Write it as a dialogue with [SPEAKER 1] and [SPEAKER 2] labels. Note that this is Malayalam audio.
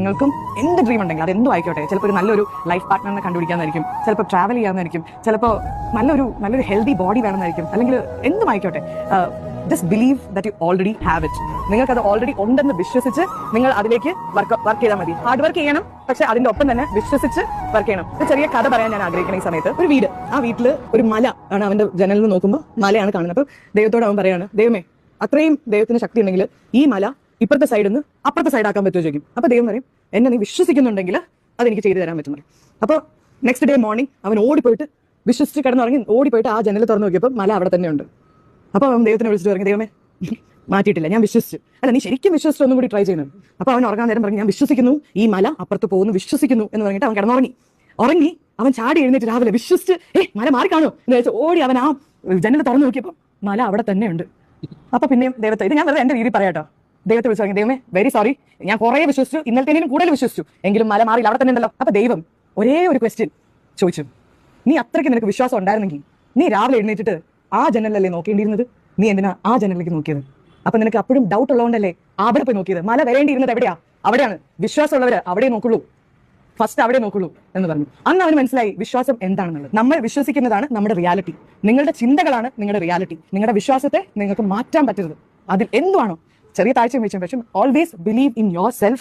[SPEAKER 1] നിങ്ങൾക്കും എന്ത് ഡ്രീം ഉണ്ടെങ്കിൽ അത് എന്തും ആയിക്കോട്ടെ. ചിലപ്പോൾ ഒരു നല്ലൊരു ലൈഫ് പാർട്ട്ണറിനെ കണ്ടുപിടിക്കാമെന്നായിരിക്കും ചിലപ്പോൾ ട്രാവൽ ചെയ്യാമെന്നായിരിക്കും ചിലപ്പോൾ നല്ലൊരു നല്ലൊരു ഹെൽത്തി ബോഡി വേണമെന്നായിരിക്കും. അല്ലെങ്കിൽ എന്തും ആയിക്കോട്ടെ. Just believe that you already have it നിങ്ങൾക്ക് അത് ഓൾറെഡി ഉണ്ടെന്ന് വിശ്വസിച്ച് നിങ്ങൾ അതിലേക്ക് വർക്ക് വർക്ക് ചെയ്താൽ മതി. ഹാർഡ് വർക്ക് ചെയ്യണം പക്ഷെ അതിന്റെ ഒപ്പം തന്നെ വിശ്വസിച്ച് വർക്ക് ചെയ്യണം. ഒരു ചെറിയ കഥ പറയാൻ ഞാൻ ആഗ്രഹിക്കുന്ന ഈ സമയത്ത്. ഒരു വീട്. ആ വീട്ടിൽ ഒരു മല ആണ് അവന്റെ ജനലിൽ നോക്കുമ്പോൾ മലയാണ് കാണുന്നത്. അപ്പോൾ ദൈവത്തോട് അവൻ പറയാണ് ദൈവമേ അത്രയും ദൈവത്തിന് ശക്തി ഉണ്ടെങ്കിൽ ഈ മല ഇപ്പുറത്തെ സൈഡിൽ നിന്ന് അപ്പുറത്തെ സൈഡ് ആക്കാൻ പറ്റുമോ ചോദിക്കും. അപ്പൊ ദൈവം പറയും എന്നെ നീ വിശ്വസിക്കുന്നുണ്ടെങ്കിൽ അതെനിക്ക് ചെയ്തു തരാൻ പറ്റും അപ്പോൾ അപ്പൊ നെക്സ്റ്റ് ഡേ മോർണിംഗ് അവൻ ഓടിപ്പോയിട്ട് വിശ്വസിച്ച് കിടന്നുറങ്ങി ഓടിപ്പോയിട്ട് ആ ജനൽ തുറന്നു നോക്കിയപ്പോൾ മല അവിടെ തന്നെ ഉണ്ട്. അപ്പൊ അവൻ ദൈവത്തിനെ വിളിച്ചിട്ട് പറഞ്ഞു ദൈവമേ മാറ്റിയിട്ടില്ല ഞാൻ വിശ്വസിച്ചു. അല്ല നീ ശരിക്കും വിശ്വസിച്ചു? ഒന്നും കൂടി ട്രൈ ചെയ്യുന്നത് അപ്പൊ അവൻ ഉറങ്ങാൻ നേരം പറഞ്ഞു ഞാൻ വിശ്വസിക്കുന്നു ഈ മല അപ്പുറത്ത് പോകുന്നു വിശ്വസിക്കുന്നു എന്ന് പറഞ്ഞിട്ട് അവൻ കിടന്നുറങ്ങി. ഉറങ്ങി അവൻ ചാടി എഴുന്നേറ്റ് രാവിലെ വിശ്വസിച്ച് ഏ മല മാറിക്കാണോ എന്ന് വെച്ചാൽ ഓടി അവൻ ആ ജനൽ തുറന്നു നോക്കിയപ്പോൾ മല അവിടെ തന്നെ ഉണ്ട്. അപ്പൊ പിന്നെയും ദൈവത്തെ ഇത് ഞാൻ വെറുതെ എന്റെ രീതി പറയാട്ടോ. ദൈവത്തെ വിളിച്ചു ദൈവമേ വെരി സോറി ഞാൻ കുറേ വിശ്വസിച്ചു ഇന്നലത്തേനും കൂടുതൽ വിശ്വസിച്ചു. എങ്കിലും മല മാറിയില്ല. അവിടെ തന്നെ ഉണ്ടല്ലോ. അപ്പൊ ദൈവം ഒരേ ഒരു ക്വസ്റ്റ്യൻ ചോദിച്ചു. നീ അത്രയ്ക്ക് നിനക്ക് വിശ്വാസം ഉണ്ടായിരുന്നെങ്കിൽ നീ രാവിലെ എഴുന്നേറ്റിട്ട് ആ ജനലല്ലേ നോക്കേണ്ടിയിരുന്നത്? നീ എന്തിനാ ആ ജനലിലേക്ക് നോക്കിയത്? അപ്പൊ നിനക്ക് അപ്പോഴും ഡൗട്ട് ഉള്ളതുകൊണ്ടല്ലേ അവിടെ പോയി നോക്കിയത്? മല വരേണ്ടിയിരുന്നത് എവിടെയാ? അവിടെയാണ്. വിശ്വാസമുള്ളവര് അവിടെ നോക്കുള്ളൂ. ഫസ്റ്റ് അവിടെ നോക്കുള്ളൂ എന്ന് പറഞ്ഞു. അന്ന് അവന് മനസ്സിലായി വിശ്വാസം എന്താണെന്നുള്ളത്. നമ്മൾ വിശ്വസിക്കുന്നതാണ് നമ്മുടെ റിയാലിറ്റി നിങ്ങളുടെ ചിന്തകളാണ് നിങ്ങളുടെ റിയാലിറ്റി നിങ്ങളുടെ വിശ്വാസത്തെ നിങ്ങൾക്ക് മാറ്റാൻ പറ്റരുത്. അതിൽ എന്തുവാണോ ചെറിയ താഴ്ച വെച്ചും പക്ഷേ always believe in your self